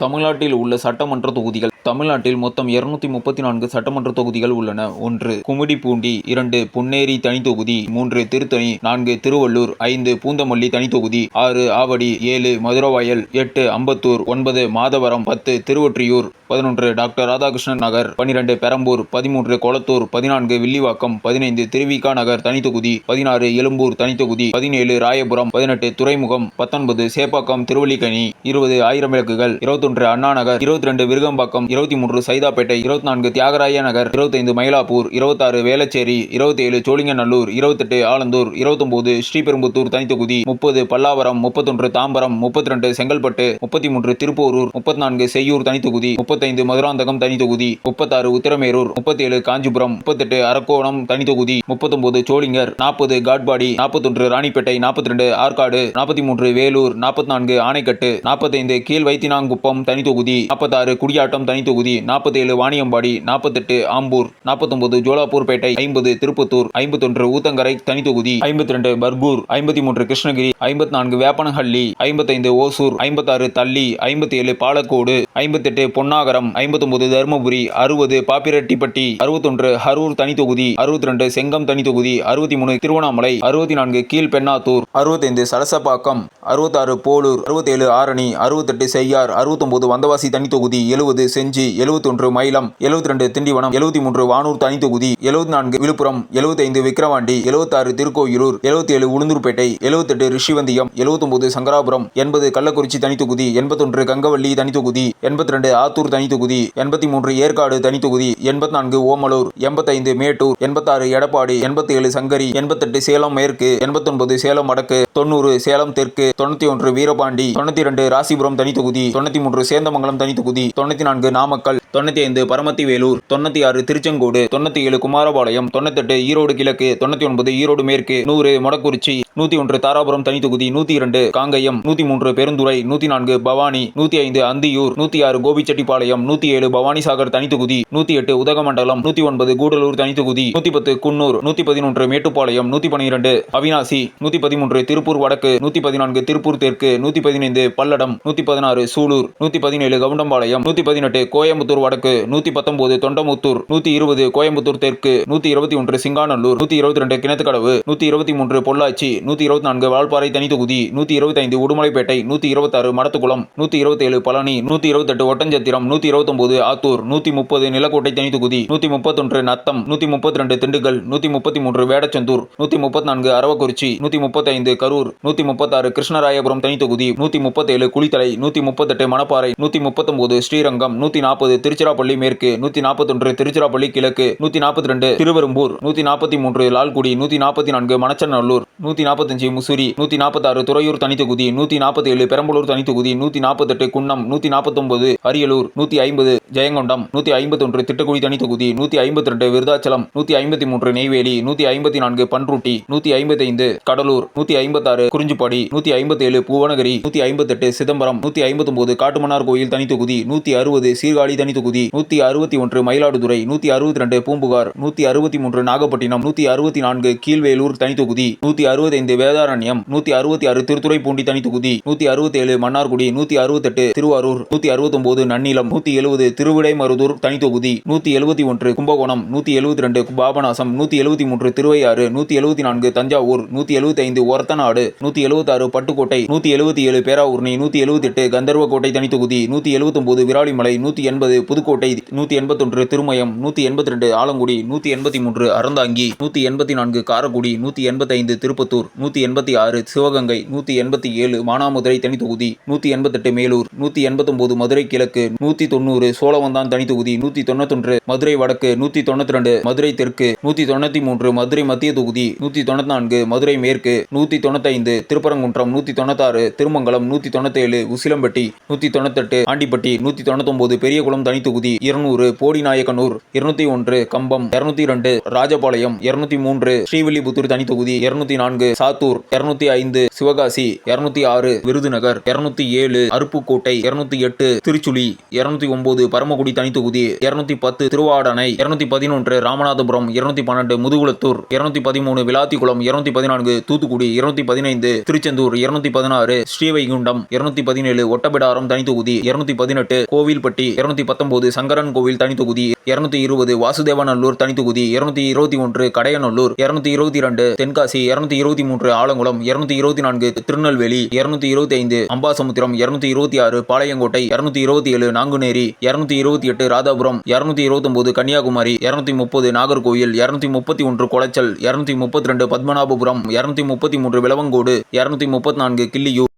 தமிழ்நாட்டில் உள்ள சட்டமன்ற தொகுதிகள். தமிழ்நாட்டில் மொத்தம் இருநூத்தி முப்பத்தி நான்கு சட்டமன்ற தொகுதிகள் உள்ளன. ஒன்று கும்மிடிப்பூண்டி இரண்டு பொன்னேரி தனித்தொகுதி மூன்று திருத்தணி. நான்கு திருவள்ளூர். ஐந்து பூந்தமல்லி தனித்தொகுதி ஆறு ஆவடி. ஏழு மதுரவாயல். எட்டு அம்பத்தூர். ஒன்பது மாதவரம். பத்து திருவொற்றியூர். பதினொன்று டாக்டர் ராதாகிருஷ்ணன் நகர் பனிரெண்டு பெரம்பூர் பதிமூன்று கொளத்தூர் பதினான்கு வில்லிவாக்கம் பதினைந்து திருவிகா நகர் தனித்தொகுதி பதினாறு எழும்பூர் தனித்தொகுதி பதினேழு ராயபுரம் பதினெட்டு துறைமுகம் பத்தொன்பது சேப்பாக்கம் திருவல்லிக்கணி இருபது ஆயிரம் விளக்குகள் இருபத்தொன்று அண்ணா நகர் இருபத்தி ரெண்டு விருகம்பாக்கம் இருபத்தி மூன்று சைதாப்பேட்டை இருபத்தி நான்கு தியாகராய நகர் இருபத்தைந்து மயிலாப்பூர் இருபத்தாறு வேளச்சேரி இருபத்தேழு சோழிங்கநல்லூர் இருபத்தெட்டு ஆலந்தூர் இருபத்தொன்பது ஸ்ரீபெரும்புத்தூர் தனித்தொகுதி முப்பது பல்லாவரம் முப்பத்தொன்று தாம்பரம் முப்பத்தி ரெண்டு செங்கல்பட்டு முப்பத்தி மூன்று திருப்போரூர் முப்பத்தி நான்கு செய்யூர் தனித்தொகுதி முப்பத்தைந்து மதுராந்தகம் தனித்தொகுதி முப்பத்தாறு உத்திரமேரூர் முப்பத்தேழு காஞ்சிபுரம் முப்பத்தெட்டு அரக்கோணம் தனித்தொகுதி முப்பத்தொன்பது சோளிங்கர் நாற்பது காட்பாடி நாற்பத்தொன்று ராணிப்பேட்டை நாற்பத்தி ரெண்டு ஆற்காடு நாற்பத்தி மூன்று வேலூர் நாற்பத்தி நான்கு ஆணைக்கட்டு நாற்பத்தைந்து கீழ் வைத்தினாங்குப்பம் தனித்தொகுதி நாற்பத்தாறு குடியாட்டம் தனித்தொகுதி நாற்பத்தேழு வாணியம்பாடி நாற்பத்தெட்டு ஆம்பூர் நாற்பத்தொன்பது ஜோலாப்பூர்பேட்டை ஐம்பது திருப்பத்தூர் ஐம்பத்தொன்று ஊத்தங்கரை தனித்தொகுதி ஐம்பத்தி ரெண்டு பர்கூர் ஐம்பத்தி மூன்று கிருஷ்ணகிரி ஐம்பத்தி நான்கு வேப்பனஹள்ளி ஐம்பத்தைந்து ஓசூர் ஐம்பத்தாறு தள்ளி ஐம்பத்தி ஏழு பாலக்கோடு ஐம்பத்தெட்டு பொன்னாகரம் ஐம்பத்தொன்பது தருமபுரி அறுபது பாப்பிரெட்டிப்பட்டி அறுபத்தொன்று ஹரூர் தனித்தொகுதி அறுபத்தி ரெண்டு செங்கம் தனித்தொகுதி அறுபத்தி மூணு திருவண்ணாமலை அறுபத்தி நான்கு கீழ்பெண்ணாத்தூர் அறுபத்தைந்து சலசப்பாக்கம் அறுபத்தாறு போலூர் அறுபத்தேழு ஆரணி அறுபத்தெட்டு செய்யார் அறுபத்தொன்பது வந்தவாசி தனித்தொகுதி எழுபது செஞ்சி எழுபத்தொன்று மயிலம் எழுபத்தி ரெண்டு திண்டிவனம் எழுபத்தி மூன்று வானூர் தனித்தொகுதி எழுபத்தி நான்கு விழுப்புரம் எழுபத்தைந்து விக்கிரவாண்டி எழுபத்தாறு திருக்கோயிலூர் எழுபத்தி ஏழு உளுந்தூர்பேட்டை எழுபத்தெட்டு ரிஷிவந்தியம் எழுபத்தொன்பது சங்கராபுரம் எண்பது கள்ளக்குறிச்சி தனித்தொகுதி எண்பத்தொன்று கங்கவள்ளி தனித்தொகுதி எண்பத்தி ரெண்டு ஆத்தூர் தனி தனித்தொகுதி எண்பத்தி மூன்று ஏற்காடு தனித்தொகுதி எண்பத்தி நான்கு ஓமலூர் எண்பத்தைந்து மேட்டூர் எண்பத்தாறு எடப்பாடி எண்பத்தி ஏழு சங்கரி எண்பத்தெட்டு சேலம் மேற்கு எண்பத்தொன்பது சேலம் வடக்கு தொண்ணூறு சேலம் தெற்கு தொண்ணூத்தி ஒன்று வீரபாண்டி தொண்ணூத்தி ரெண்டு ராசிபுரம் தனித்தொகுதி தொண்ணூத்தி மூன்று சேந்தமங்கலம் தனித்தொகுதி தொண்ணூத்தி நான்கு நாமக்கல் தொண்ணூத்தி ஐந்து பரமத்தி வேலூர் தொண்ணூத்தி ஆறு திருச்செங்கோடு தொண்ணூத்தி ஏழு குமாரபாளையம் தொண்ணூத்தெட்டு ஈரோடு கிழக்கு தொண்ணூத்தி ஒன்பது ஈரோடு மேற்கு நூறு மொடக்குறிச்சி நூத்தி ஒன்று தாராபுரம் தனித்தொகுதி நூத்தி இரண்டு காங்கயம் நூத்தி மூன்று பெருந்துறை நூத்தி நான்கு பவானி நூத்தி ஐந்து அந்தியூர் நூத்தி ஆறு கோபிச்செட்டிப்பாளையம் நூத்தி ஏழு பவானிசாகர் தனித்தொகுதி நூத்தி எட்டு உதகமண்டலம் நூத்தி ஒன்பது கூடலூர் தனித்தொகுதி நூத்தி பத்து குன்னூர் நூத்தி பதினொன்று மேட்டுப்பாளையம் நூத்தி பன்னிரண்டு அவினாசி நூத்தி பதிமூன்று திருப்பூர் வடக்கு நூத்தி பதினான்கு திருப்பூர் தெற்கு நூத்தி பதினைந்து பல்லடம் நூத்தி பதினாறு சூலூர் நூத்தி பதினேழு கவுண்டம்பாளையம் நூத்தி பதினெட்டு கோயம்புத்தூர் வடக்கு நூத்தி பத்தொன்பது தொண்டமுத்தூர் நூத்தி இருபது கோயம்புத்தூர் தெற்கு நூத்தி இருபத்தி ஒன்று சிங்காநல்லூர் நூத்தி இருபத்தி ரெண்டு கிணத்துக்கடவு நூத்தி இருபத்தி மூன்று பொள்ளாச்சி நூத்தி இருபத்தி நான்கு வால்பாறை தனித்தொகுதி நூத்தி இருபத்தி ஐந்து உடுமலைப்பேட்டை நூத்தி இருபத்தாறு மடத்துக்குளம் நூத்தி இருபத்தேழு பழனி நூத்தி இருபத்தெட்டு ஒட்டஞ்சத்திரம் நூத்தி இருபத்தொம்போது ஆத்தூர். நூத்தி முப்பது நிலக்கோட்டை தனித்துகுதி நூத்தி முப்பத்தொன்று நத்தம். நூத்தி முப்பத்தி ரெண்டு திண்டுக்கல். நூத்தி முப்பத்தி மூன்று வேடச்சந்தூர். நூத்தி முப்பத்தி நான்கு அரவக்குறிச்சி நூத்தி முப்பத்தைந்து கரூர். நூத்தி முப்பத்தாறு கிருஷ்ணராயபுரம் தனித்தொகுதி நூத்தி முப்பத்தேழு குளித்தலை. நூத்தி முப்பத்தெட்டு மணப்பாறை. நூத்தி முப்பத்தொன்பது ஸ்ரீரங்கம். நூத்தி நாற்பது திருச்சிராப்பள்ளி மேற்கு. நூத்தி நாற்பத்தொன்று திருச்சிராப்பள்ளி கிழக்கு. நூத்தி நாற்பத்தி ரெண்டு திருவெரும்பூர் நூத்தி நாற்பத்தி மூன்று லால்குடி. நூத்தி நாற்பத்தி நான்கு மணச்சநல்லூர். நூத்தி நாற்பத்தஞ்சு முசூரி. நூத்தி நாற்பத்தாறு துறையூர் தனித்தொகுதி நூத்தி நாற்பத்தி ஏழு பெரம்பலூர் தனித்தொகுதி நூத்தி நாற்பத்தெட்டு குன்னம். நூத்தி நாற்பத்தொன்பது அரியலூர். நூத்தி ஐம்பது ஜெயங்கொண்டம் நூத்தி ஐம்பத்தொன்று திட்டக்குடி தனித்தொகுதி நூத்தி ஐம்பத்தி ரெண்டு விருதாச்சலம் நூத்தி ஐம்பத்தி மூன்று நெய்வேலி நூத்தி ஐம்பத்தி நான்கு பன்ருட்டி நூத்தி ஐம்பத்தைந்து கடலூர் நூத்தி ஐம்பத்தாறு குறிஞ்சிப்பாடி நூத்தி ஐம்பத்தேழு பூவனகிரி நூத்தி ஐம்பத்தெட்டு சிதம்பரம் நூத்தி ஐம்பத்தொன்பது காட்டுமன்னார் கோயில் தனித்தொகுதி நூத்தி அறுபது சீர்காழி தனித்தொகுதி நூத்தி அறுபத்தி ஒன்று மயிலாடுதுறை நூத்தி அறுபத்தி ரெண்டு பூம்புகார் நூத்தி அறுபத்தி மூன்று நாகப்பட்டினம் நூத்தி அறுபத்தி நான்கு கீழ்வேலூர் தனித்தொகுதி நூத்தி அறுபத்தைந்து வேதாரண்யம் நூத்தி அறுபத்தி ஆறு திருத்துறைப்பூண்டி தனித்தொகுதி நூத்தி அறுபத்தேழு மன்னார்குடி நூத்தி அறுபத்தெட்டு திருவாரூர் நூத்தி அறுபத்தொம்போது நன்னிலம் நூத்தி எழுபது திருவிடைமருதூர் தனித்தொகுதி நூத்தி எழுபத்தி ஒன்று கும்பகோணம் நூத்தி எழுபத்தி ரெண்டு பாபநாசம் நூத்தி எழுபத்தி மூன்று திருவையாறு நூத்தி எழுபத்தி நான்கு தஞ்சாவூர் நூத்தி எழுபத்தி ஐந்து ஒரத்தநாடு நூத்தி எழுபத்தாறு பட்டுக்கோட்டை நூத்தி எழுபத்தி ஏழு பேராவூர்ணி நூத்தி எழுபத்தி எட்டு கந்தர்வக்கோட்டை தனித்தொகுதி நூத்தி எழுபத்தொன்பது விராலிமலை நூத்தி எண்பது புதுக்கோட்டை நூத்தி எண்பத்தொன்று திருமயம் நூத்தி எண்பத்தி ரெண்டு ஆலங்குடி நூத்தி எண்பத்தி மூன்று அறந்தாங்கி நூத்தி எண்பத்தி நான்கு காரக்குடி நூத்தி எண்பத்தைந்து திருப்பத்தூர் நூத்தி எண்பத்தி ஆறு சிவகங்கை நூத்தி எண்பத்தி ஏழு மானாமதுரை தனித்தொகுதி நூத்தி எண்பத்தெட்டு மேலூர் நூத்தி எண்பத்தொன்பது மதுரை கிழக்கு நூத்தி தொண்ணூறு சோழவந்தான் தனித்தொகுதி நூத்தி தொண்ணூத்தொன்று மதுரை வடக்கு நூத்தி தொண்ணூத்தி ரெண்டு மதுரை தெற்கு நூத்தி தொண்ணூத்தி மூன்று மதுரை மத்திய தொகுதி நூத்தி தொண்ணூத்தி நான்கு மதுரை மேற்கு நூத்தி தொண்ணூத்தைந்து திருப்பரங்குன்றம் நூத்தி தொண்ணூத்தாறு திருமங்கலம் நூத்தி தொண்ணூத்தேழு உசிலம்பட்டி நூத்தி தொண்ணூத்தெட்டு ஆண்டிப்பட்டி நூத்தி தொண்ணூத்தொன்பது பெரியகுளம் தனித்தொகுதி இருநூறு போடிநாயக்கனூர் இருநூத்தி ஒன்று கம்பம் இருநூத்தி ரெண்டு ராஜபாளையம் இருநூத்தி மூன்று ஸ்ரீவில்லிபுத்தூர் தனித்தொகுதி இருநூத்தி நான்கு சாத்தூர் இருநூத்தி ஐந்து சிவகாசி இருநூத்தி ஆறு விருதுநகர் இருநூத்தி ஏழு அருப்புக்கோட்டை இருநூத்தி எட்டு திருச்சுழி இருநூத்தி ஒன்பது பரமக்குடி தனித்தொகுதி இருநூத்தி பத்து திருவாடனை இருநூத்தி பதினொன்று ராமநாதபுரம் இருநூத்தி பன்னெண்டு முதுகுளத்தூர் இருநூத்தி பதிமூணு விளாத்திக்குளம் இருநூத்தி பதினான்கு தூத்துக்குடி இருநூத்தி பதினைந்து திருச்செந்தூர் இருநூத்தி பதினாறு ஸ்ரீவைகுண்டம் இருநூத்தி பதினேழு ஒட்டபிடாரம் தனித்தொகுதி இருநூத்தி பதினெட்டு கோவில்பட்டி இருநூத்தி பத்தொன்பது சங்கரன் கோவில் தனித்தொகுதி இருநூத்தி இருபது வாசுதேவநல்லூர் தனித்தொகுதி இருநூத்தி இருபத்தி ஒன்று கடையநல்லூர் இருநூத்தி இருபத்தி இரண்டு தென்காசி இருநூத்தி இருபத்தி மூன்று ஆலங்குளம் இருநூத்தி இருபத்தி நான்கு திருநெல்வேலி இருநூத்தி இருபத்தி ஐந்து அம்பாசமுத்திரம் இருநூத்தி இருபத்தி ஆறு பாளையங்கோட்டை இருநூத்தி இருபத்தி ஏழு நாங்குநேரி இருநூத்தி இருபத்தி எட்டு ராதாபுரம் இருநூத்தி இருபத்தி ஒன்பது கன்னியாகுமரி இருநூத்தி முப்பது நாகர்கோயில் இருநூத்தி முப்பத்தி ஒன்று குளச்சல் இருநூத்தி முப்பத்தி ரெண்டு பத்மநாபபுரம் இருநூத்தி முப்பத்தி மூன்று விளவங்கோடு இருநூத்தி முப்பத்தி நான்கு கிள்ளியூர்